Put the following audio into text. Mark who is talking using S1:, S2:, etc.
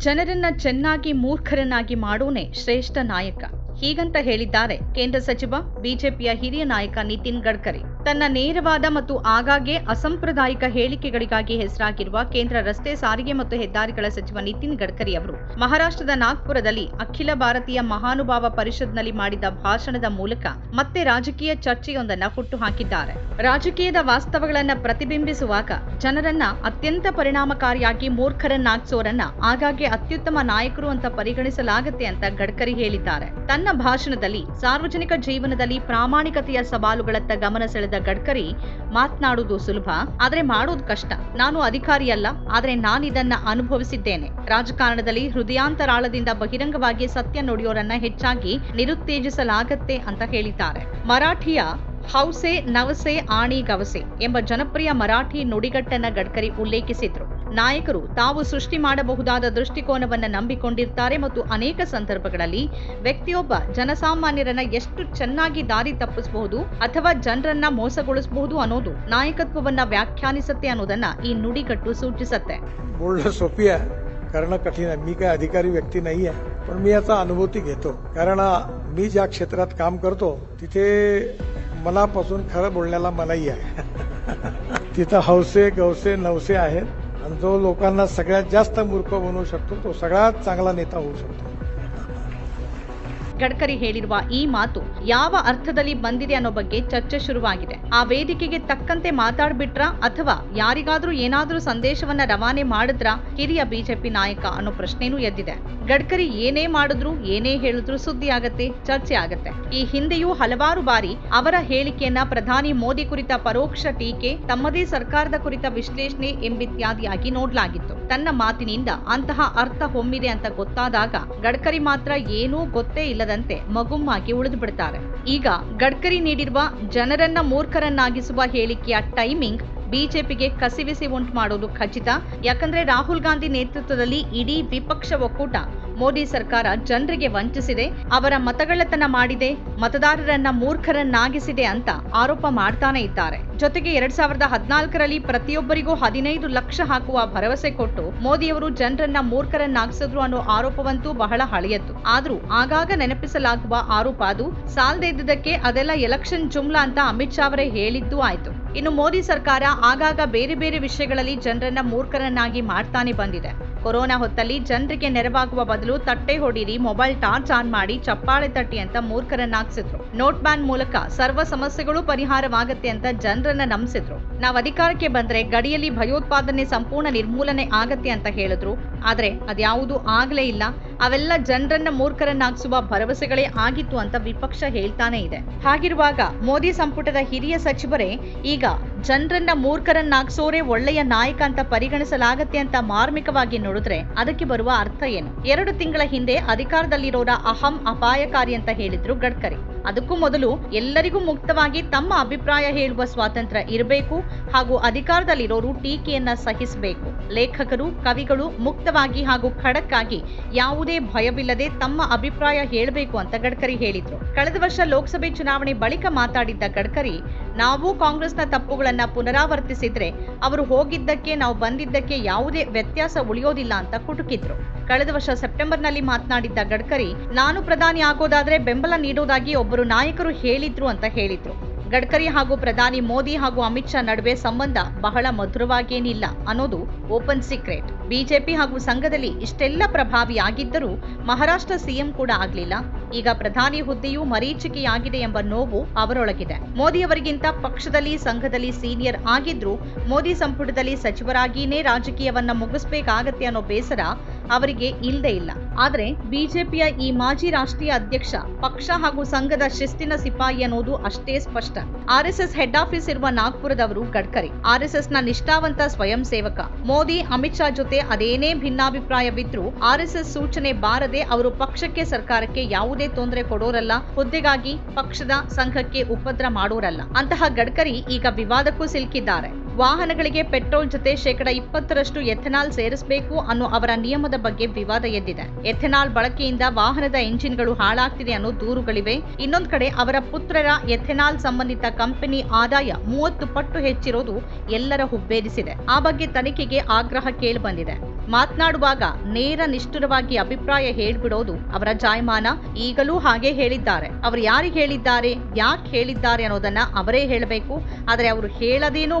S1: ಜನರನ್ನ ಚೆನ್ನಾಗಿ ಮೂರ್ಖರನ್ನಾಗಿ ಮಾಡೋನೇ ಶ್ರೇಷ್ಠ ನಾಯಕ. ಹೀಗಂತ ಹೇಳಿದ್ದಾರೆ ಕೇಂದ್ರ ಸಚಿವ, ಬಿಜೆಪಿಯ ಹಿರಿಯ ನಾಯಕ ನಿತಿನ್ ಗಡ್ಕರಿ. ತನ್ನ ನೇರವಾದ ಮತ್ತು ಆಗಾಗ್ಗೆ ಅಸಂಪ್ರದಾಯಿಕ ಹೇಳಿಕೆಗಳಿಗಾಗಿ ಹೆಸರಾಗಿರುವ ಕೇಂದ್ರ ರಸ್ತೆ ಸಾರಿಗೆ ಮತ್ತು ಹೆದ್ದಾರಿಗಳ ಸಚಿವ ನಿತಿನ್ ಗಡ್ಕರಿ ಅವರು ಮಹಾರಾಷ್ಟ್ರದ ನಾಗ್ಪುರದಲ್ಲಿ ಅಖಿಲ ಭಾರತೀಯ ಮಹಾನುಭಾವ ಪರಿಷತ್ನಲ್ಲಿ ಮಾಡಿದ ಭಾಷಣದ ಮೂಲಕ ಮತ್ತೆ ರಾಜಕೀಯ ಚರ್ಚೆಯೊಂದನ್ನ ಹುಟ್ಟುಹಾಕಿದ್ದಾರೆ. ರಾಜಕೀಯದ ವಾಸ್ತವಗಳನ್ನ ಪ್ರತಿಬಿಂಬಿಸುವಾಗ ಜನರನ್ನ ಅತ್ಯಂತ ಪರಿಣಾಮಕಾರಿಯಾಗಿ ಮೂರ್ಖರನ್ನಾಗ್ಸೋರನ್ನ ಆಗಾಗ್ಗೆ ಅತ್ಯುತ್ತಮ ನಾಯಕರು ಅಂತ ಪರಿಗಣಿಸಲಾಗುತ್ತೆ ಅಂತ ಗಡ್ಕರಿ ಹೇಳಿದ್ದಾರೆ. ತನ್ನ ಭಾಷಣದಲ್ಲಿ ಸಾರ್ವಜನಿಕ ಜೀವನದಲ್ಲಿ ಪ್ರಾಮಾಣಿಕತೆಯ ಸವಾಲುಗಳತ್ತ ಗಮನ ಸೆಳೆದ ಗಡ್ಕರಿ ಮಾತನಾಡುವುದು ಸುಲಭ, ಆದರೆ ಮಾಡೋದು ಕಷ್ಟ. ನಾನು ಅಧಿಕಾರಿಯಲ್ಲ ನಾನು ನಾನಿದನ್ನ ಅನುಭವಿಸಿದ್ದೇನೆ. ರಾಜಕಾರಣದಲ್ಲಿ ಹೃದಯಾಂತರಾಳದಿಂದ ಬಹಿರಂಗವಾಗಿ ಸತ್ಯ ನುಡಿಯೋರನ್ನ ಹೆಚ್ಚಾಗಿ ನಿರುತ್ತೇಜಿಸಲಾಗತ್ತೆ ಅಂತ ಹೇಳಿದ್ದಾರೆ. ಮರಾಠಿಯ ಹೌಸೆ ನವಸೆ ಆಣಿ ಗವಸೆ ಎಂಬ ಜನಪ್ರಿಯ ಮರಾಠಿ ನುಡಿಗಟ್ಟನ್ನ ಗಡ್ಕರಿ ಉಲ್ಲೇಖಿಸಿದ್ರು. ನಾಯಕರು ತಾವು ಸೃಷ್ಟಿ ಮಾಡಬಹುದಾದ ದೃಷ್ಟಿಕೋನವನ್ನ ನಂಬಿಕೊಂಡಿರ್ತಾರೆ ಮತ್ತು ಅನೇಕ ಸಂದರ್ಭಗಳಲ್ಲಿ ವ್ಯಕ್ತಿಯೊಬ್ಬ ಜನಸಾಮಾನ್ಯರನ್ನ ಎಷ್ಟು ಚೆನ್ನಾಗಿ ದಾರಿ ತಪ್ಪಿಸಬಹುದು ಅಥವಾ ಜನರನ್ನ ಮೋಸಗೊಳಿಸಬಹುದು ಅನ್ನೋದು ನಾಯಕತ್ವವನ್ನ ವ್ಯಾಖ್ಯಾನಿಸುತ್ತೆ ಅನ್ನೋದನ್ನ ಈ ನುಡಿಗಟ್ಟು ಸೂಚಿಸುತ್ತೆ
S2: बोलणं सोपी आहे करणं कठीण आहे मी काय अधिकारी व्यक्ती नाही आहे पण मी याचा अनुभूती घेतो कारण मी ज्या क्षेत्रात काम करतो तिथे मनापासून खरं बोलण्याला मनाई आहे तिथं हौसे गवसे नवसे आहेत आणि जो लोकांना सगळ्यात जास्त मूर्ख बनवू शकतो तो सगळ्यात चांगला नेता होऊ शकतो.
S1: ಗಡ್ಕರಿ ಹೇಳಿರುವ ಈ ಮಾತು ಯಾವ ಅರ್ಥದಲ್ಲಿ ಬಂದಿದೆ ಅನ್ನೋ ಬಗ್ಗೆ ಚರ್ಚೆ ಶುರುವಾಗಿದೆ. ಆ ವೇದಿಕೆಗೆ ತಕ್ಕಂತೆ ಮಾತಾಡ್ಬಿಟ್ರ ಅಥವಾ ಯಾರಿಗಾದ್ರೂ ಏನಾದ್ರೂ ಸಂದೇಶವನ್ನ ರವಾನೆ ಮಾಡಿದ್ರ ಹಿರಿಯ ಬಿಜೆಪಿ ನಾಯಕ ಅನ್ನೋ ಪ್ರಶ್ನೆನೂ ಎದ್ದಿದೆ. ಗಡ್ಕರಿ ಏನೇ ಮಾಡಿದ್ರು, ಏನೇ ಹೇಳಿದ್ರು ಸುದ್ದಿ ಆಗತ್ತೆ, ಚರ್ಚೆ ಆಗತ್ತೆ. ಈ ಹಿಂದೆಯೂ ಹಲವಾರು ಬಾರಿ ಅವರ ಹೇಳಿಕೆಯನ್ನ ಪ್ರಧಾನಿ ಮೋದಿ ಕುರಿತ ಪರೋಕ್ಷ ಟೀಕೆ, ತಮ್ಮದೇ ಸರ್ಕಾರದ ಕುರಿತ ವಿಶ್ಲೇಷಣೆ ಎಂಬಿತ್ಯಾದಿಯಾಗಿ ನೋಡ್ಲಾಗಿತ್ತು. ತನ್ನ ಮಾತಿನಿಂದ ಅಂತಹ ಅರ್ಥ ಹೊಮ್ಮಿದೆ ಅಂತ ಗೊತ್ತಾದಾಗ ಗಡ್ಕರಿ ಮಾತ್ರ ಏನೂ ಗೊತ್ತೇ ಇಲ್ಲದಂತೆ ಮಗುಮ್ಮಾಗಿ ಉಳಿದು ಬಿಡ್ತಾರೆ ಈಗ ಗಡ್ಕರಿ ನೀಡಿರುವ ಜನರನ್ನ ಮೂರ್ಖರನ್ನಾಗಿಸುವ ಹೇಳಿಕೆಯ ಟೈಮಿಂಗ್ ಬಿಜೆಪಿಗೆ ಕಸಿವಿಸಿ ಉಂಟು ಮಾಡೋದು ಖಚಿತ. ಯಾಕಂದ್ರೆ ರಾಹುಲ್ ಗಾಂಧಿ ನೇತೃತ್ವದಲ್ಲಿ ಇಡೀ ವಿಪಕ್ಷ ಒಕ್ಕೂಟ ಮೋದಿ ಸರ್ಕಾರ ಜನರಿಗೆ ವಂಚಿಸಿದೆ, ಅವರ ಮತಗಳ್ಳತನ ಮಾಡಿದೆ, ಮತದಾರರನ್ನ ಮೂರ್ಖರನ್ನಾಗಿಸಿದೆ ಅಂತ ಆರೋಪ ಮಾಡ್ತಾನೆ ಇದ್ದಾರೆ. ಜೊತೆಗೆ ಎರಡ್ ಸಾವಿರದ ಹದಿನಾಲ್ಕರಲ್ಲಿ ಪ್ರತಿಯೊಬ್ಬರಿಗೂ ಹದಿನೈದು ಲಕ್ಷ ಹಾಕುವ ಭರವಸೆ ಕೊಟ್ಟು ಮೋದಿಯವರು ಜನರನ್ನ ಮೂರ್ಖರನ್ನಾಗಿಸಿದ್ರು ಅನ್ನೋ ಆರೋಪವಂತೂ ಬಹಳ ಹಳೆಯದ್ದು. ಆದ್ರೂ ಆಗಾಗ ನೆನಪಿಸಲಾಗುವ ಆರೋಪ ಅದು. ಸಾಲದೇ ಇದ್ದಕ್ಕೆ ಅದೆಲ್ಲ ಎಲೆಕ್ಷನ್ ಜುಮ್ಲಾ ಅಂತ ಅಮಿತ್ ಶಾ ಅವರೇ ಹೇಳಿದ್ದು ಆಯ್ತು. ಇನ್ನು ಮೋದಿ ಸರ್ಕಾರ ಆಗಾಗ ಬೇರೆ ಬೇರೆ ವಿಷಯಗಳಲ್ಲಿ ಜನರನ್ನ ಮೂರ್ಖರನ್ನಾಗಿ ಮಾಡ್ತಾನೆ ಬಂದಿದೆ. ಕೊರೋನಾ ಹೊತ್ತಲ್ಲಿ ಜನರಿಗೆ ನೆರವಾಗುವ ಬದಲು ತಟ್ಟೆ ಹೊಡೀರಿ, ಮೊಬೈಲ್ ಟಾರ್ಚ್ ಆನ್ ಮಾಡಿ, ಚಪ್ಪಾಳೆ ತಟ್ಟಿ ಅಂತ ಮೂರ್ಖರನ್ನಾಗಿಸಿದ್ರು ನೋಟ್ ಬ್ಯಾನ್ ಮೂಲಕ ಸರ್ವ ಸಮಸ್ಯೆಗಳು ಪರಿಹಾರವಾಗತ್ತೆ ಅಂತ ಜನರನ್ನ ನಂಬಿಸಿದ್ರು. ನಾವು ಅಧಿಕಾರಕ್ಕೆ ಬಂದ್ರೆ ಗಡಿಯಲ್ಲಿ ಭಯೋತ್ಪಾದನೆ ಸಂಪೂರ್ಣ ನಿರ್ಮೂಲನೆ ಆಗತ್ತೆ ಅಂತ ಹೇಳಿದ್ರು. ಆದ್ರೆ ಅದ್ಯಾವುದೂ ಆಗ್ಲೇ ಇಲ್ಲ. ಅವೆಲ್ಲ ಜನರನ್ನ ಮೂರ್ಖರನ್ನಾಗಿಸುವ ಭರವಸೆಗಳೇ ಆಗಿತ್ತು ಅಂತ ವಿಪಕ್ಷ ಹೇಳ್ತಾನೆ ಇದೆ. ಹಾಗಿರುವಾಗ ಮೋದಿ ಸಂಪುಟದ ಹಿರಿಯ ಸಚಿವರೇ, ಈಗ ಜನರನ್ನ ಮೂರ್ಖರನ್ನಾಗ್ಸೋರೆ ಒಳ್ಳೆಯ ನಾಯಕ ಅಂತ ಪರಿಗಣಿಸಲಾಗತ್ತೆ ಅಂತ ಮಾರ್ಮಿಕವಾಗಿ ನೋಡಿದ್ರೆ ಅದಕ್ಕೆ ಬರುವ ಅರ್ಥ ಏನು? ಎರಡು ತಿಂಗಳ ಹಿಂದೆ ಅಧಿಕಾರದಲ್ಲಿರೋರ ಅಹಂ ಅಪಾಯಕಾರಿ ಅಂತ ಹೇಳಿದ್ರು ಗಡ್ಕರಿ. ಅದಕ್ಕೂ ಮೊದಲು ಎಲ್ಲರಿಗೂ ಮುಕ್ತವಾಗಿ ತಮ್ಮ ಅಭಿಪ್ರಾಯ ಹೇಳುವ ಸ್ವಾತಂತ್ರ್ಯ ಇರಬೇಕು ಹಾಗೂ ಅಧಿಕಾರದಲ್ಲಿರೋರು ಟೀಕೆಯನ್ನ ಸಹಿಸಬೇಕು. ಲೇಖಕರು, ಕವಿಗಳು ಮುಕ್ತವಾಗಿ ಹಾಗೂ ಖಡಕ್ಕಾಗಿ ಯಾವುದೇ ಭಯವಿಲ್ಲದೆ ತಮ್ಮ ಅಭಿಪ್ರಾಯ ಹೇಳಬೇಕು ಅಂತ ಗಡ್ಕರಿ ಹೇಳಿದ್ರು. ಕಳೆದ ವರ್ಷ ಲೋಕಸಭೆ ಚುನಾವಣೆ ಬಳಿಕ ಮಾತಾಡಿದ್ದ ಗಡ್ಕರಿ, ನಾವು ಕಾಂಗ್ರೆಸ್ನ ತಪ್ಪುಗಳನ್ನ ಪುನರಾವರ್ತಿಸಿದ್ರೆ ಅವರು ಹೋಗಿದ್ದಕ್ಕೆ, ನಾವು ಬಂದಿದ್ದಕ್ಕೆ ಯಾವುದೇ ವ್ಯತ್ಯಾಸ ಉಳಿಯೋದಿಲ್ಲ ಅಂತ ಕುಟುಕಿದ್ರು. ಕಳೆದ ವರ್ಷ ಸೆಪ್ಟೆಂಬರ್ನಲ್ಲಿ ಮಾತನಾಡಿದ್ದ ಗಡ್ಕರಿ, ನಾನು ಪ್ರಧಾನಿ ಆಗೋದಾದ್ರೆ ಬೆಂಬಲ ನೀಡೋದಾಗಿ ಒಬ್ಬರು ನಾಯಕರು ಹೇಳಿದ್ರು ಅಂತ ಹೇಳಿದ್ರು. ಗಡ್ಕರಿ ಹಾಗೂ ಪ್ರಧಾನಿ ಮೋದಿ ಹಾಗೂ ಅಮಿತ್ ಶಾ ನಡುವೆ ಸಂಬಂಧ ಬಹಳ ಮಧುರವಾಗೇನಿಲ್ಲ ಅನ್ನೋದು ಓಪನ್ ಸೀಕ್ರೆಟ್. ಬಿಜೆಪಿ ಹಾಗೂ ಸಂಘದಲ್ಲಿ ಇಷ್ಟೆಲ್ಲ ಪ್ರಭಾವಿಯಾಗಿದ್ದರೂ ಮಹಾರಾಷ್ಟ್ರ ಸಿಎಂ ಕೂಡ ಆಗ್ಲಿಲ್ಲ. ಈಗ ಪ್ರಧಾನಿ ಹುದ್ದೆಯು ಮರೀಚಿಕೆಯಾಗಿದೆ ಎಂಬ ನೋವು ಅವರೊಳಗಿದೆ. ಮೋದಿ ಅವರಿಗಿಂತ ಪಕ್ಷದಲ್ಲಿ, ಸಂಘದಲ್ಲಿ ಸೀನಿಯರ್ ಆಗಿದ್ರು ಮೋದಿ ಸಂಪುಟದಲ್ಲಿ ಸಚಿವರಾಗಿಯೇ ರಾಜಕೀಯವನ್ನ ಮುಗಿಸ್ಬೇಕಾಗತ್ತೆ ಅನ್ನೋ ಬೇಸರ ಅವರಿಗೆ ಇಲ್ಲದೆ ಇಲ್ಲ. ಆದರೆ ಬಿಜೆಪಿಯ ಈ ಮಾಜಿ ರಾಷ್ಟ್ರೀಯ ಅಧ್ಯಕ್ಷ, ಪಕ್ಷ ಹಾಗೂ ಸಂಘದ ಶಿಸ್ತಿನ ಸಿಪಾಯಿ ಅನ್ನೋದು ಅಷ್ಟೇ ಸ್ಪಷ್ಟ. ಆರ್ಎಸ್ಎಸ್ ಹೆಡ್ ಆಫೀಸ್ ಇರುವ ನಾಗ್ಪುರದವರು ಗಡ್ಕರಿ. ಆರ್ಎಸ್ಎಸ್ನ ನಿಷ್ಠಾವಂತ ಸ್ವಯಂ ಸೇವಕ. ಮೋದಿ, ಅಮಿತ್ ಶಾ ಜೊತೆ ಅದೇನೇ ಭಿನ್ನಾಭಿಪ್ರಾಯವಿದ್ರೂ ಆರ್ಎಸ್ಎಸ್ ಸೂಚನೆ ಬಾರದೆ ಅವರು ಪಕ್ಷಕ್ಕೆ, ಸರ್ಕಾರಕ್ಕೆ ಯಾವುದೇ ತೊಂದರೆ ಕೊಡೋರಲ್ಲ. ಹುದ್ದೆಗಾಗಿ ಪಕ್ಷದ, ಸಂಘಕ್ಕೆ ಉಪದ್ರ ಮಾಡೋರಲ್ಲ. ಅಂತಹ ಗಡ್ಕರಿ ಈಗ ವಿವಾದಕ್ಕೂ ಸಿಲುಕಿದ್ದಾರೆ. ವಾಹನಗಳಿಗೆ ಪೆಟ್ರೋಲ್ ಜೊತೆ ಶೇಕಡ ಇಪ್ಪತ್ತರಷ್ಟು ಎಥೆನಾಲ್ ಸೇರಿಸಬೇಕು ಅನ್ನೋ ಅವರ ನಿಯಮದ ಬಗ್ಗೆ ವಿವಾದ ಎದ್ದಿದೆ. ಎಥೆನಾಲ್ ಬಳಕೆಯಿಂದ ವಾಹನದ ಎಂಜಿನ್ಗಳು ಹಾಳಾಗ್ತಿದೆ ಅನ್ನೋ ದೂರುಗಳಿವೆ. ಇನ್ನೊಂದು ಕಡೆ ಅವರ ಪುತ್ರರ ಎಥೆನಾಲ್ ಸಂಬಂಧಿತ ಕಂಪನಿ ಆದಾಯ ಮೂವತ್ತು ಪಟ್ಟು ಹೆಚ್ಚಿರೋದು ಎಲ್ಲರ ಹುಬ್ಬೇರಿಸಿದೆ. ಆ ಬಗ್ಗೆ ತನಿಖೆಗೆ ಆಗ್ರಹ ಕೇಳಿಬಂದಿದೆ ಮಾತನಾಡುವಾಗ ನೇರ ನಿಷ್ಠುರವಾಗಿ ಅಭಿಪ್ರಾಯ ಹೇಳ್ಬಿಡೋದು ಅವರ ಜಾಯಮಾನ. ಈಗಲೂ ಹಾಗೆ ಹೇಳಿದ್ದಾರೆ. ಅವರು ಯಾರಿಗೆ ಹೇಳಿದ್ದಾರೆ, ಯಾಕೆ ಹೇಳಿದ್ದಾರೆ ಅನ್ನೋದನ್ನ ಅವರೇ ಹೇಳಬೇಕು. ಆದರೆ ಅವರು ಹೇಳದೇನೋ